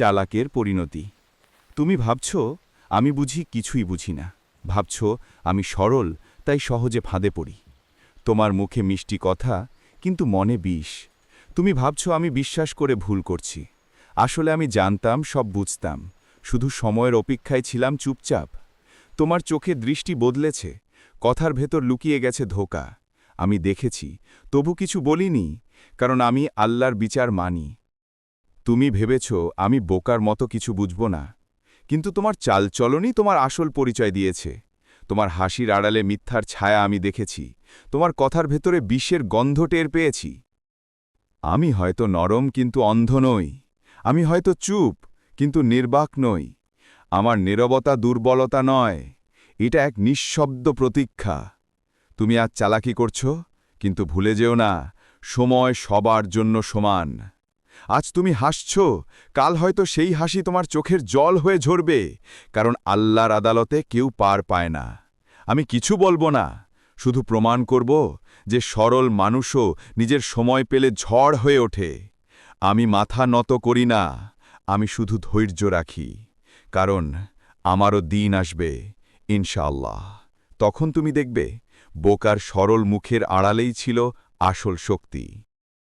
চালাকের পরিণতি। তুমি ভাবছ, আমি বুঝি কিছুই বুঝি না। ভাবছ, আমি সরল, তাই সহজে ফাঁদে পড়ি। তোমার মুখে মিষ্টি কথা, কিন্তু মনে বিষ। তুমি ভাবছ, আমি বিশ্বাস করে ভুল করছি। আসলে আমি জানতাম, সব বুঝতাম। শুধু সময়ের অপেক্ষায় ছিলাম চুপচাপ। তোমার চোখে দৃষ্টি বদলেছে। কথার ভেতর লুকিয়ে গেছে ধোকা। আমি দেখেছি, তবু কিছু বলিনি, কারণ আমি আল্লাহর বিচার মানি। তুমি ভেবেছ আমি বোকার মতো কিছু বুঝব না। কিন্তু তোমার চালচলনই তোমার আসল পরিচয় দিয়েছে। তোমার হাসির আড়ালে মিথ্যার ছায়া আমি দেখেছি। তোমার কথার ভেতরে বিষের গন্ধ টের পেয়েছি। আমি হয়তো নরম কিন্তু অন্ধ নই। আমি হয়তো চুপ কিন্তু নির্বাক নই। আমার নীরবতা দুর্বলতা নয়। এটা এক নিঃশব্দ প্রতীক্ষা। তুমি আজ চালাকি করছ, কিন্তু ভুলে যেও না। সময় সবার জন্য সমান। আজ তুমি হাসছ, কাল হয়তো সেই হাসি তোমার চোখের জল হয়ে ঝরবে, কারণ আল্লাহর আদালতে কেউ পার পায় না। আমি কিছু বলব না, শুধু প্রমাণ করব যে সরল মানুষও নিজের সময় পেলে ঝড় হয়ে ওঠে। আমি মাথা নত করি না, আমি শুধু ধৈর্য রাখি, কারণ আমারও দিন আসবে, ইনশাআল্লাহ। তখন তুমি দেখবে, বোকার সরল মুখের আড়ালেই ছিল আসল শক্তি।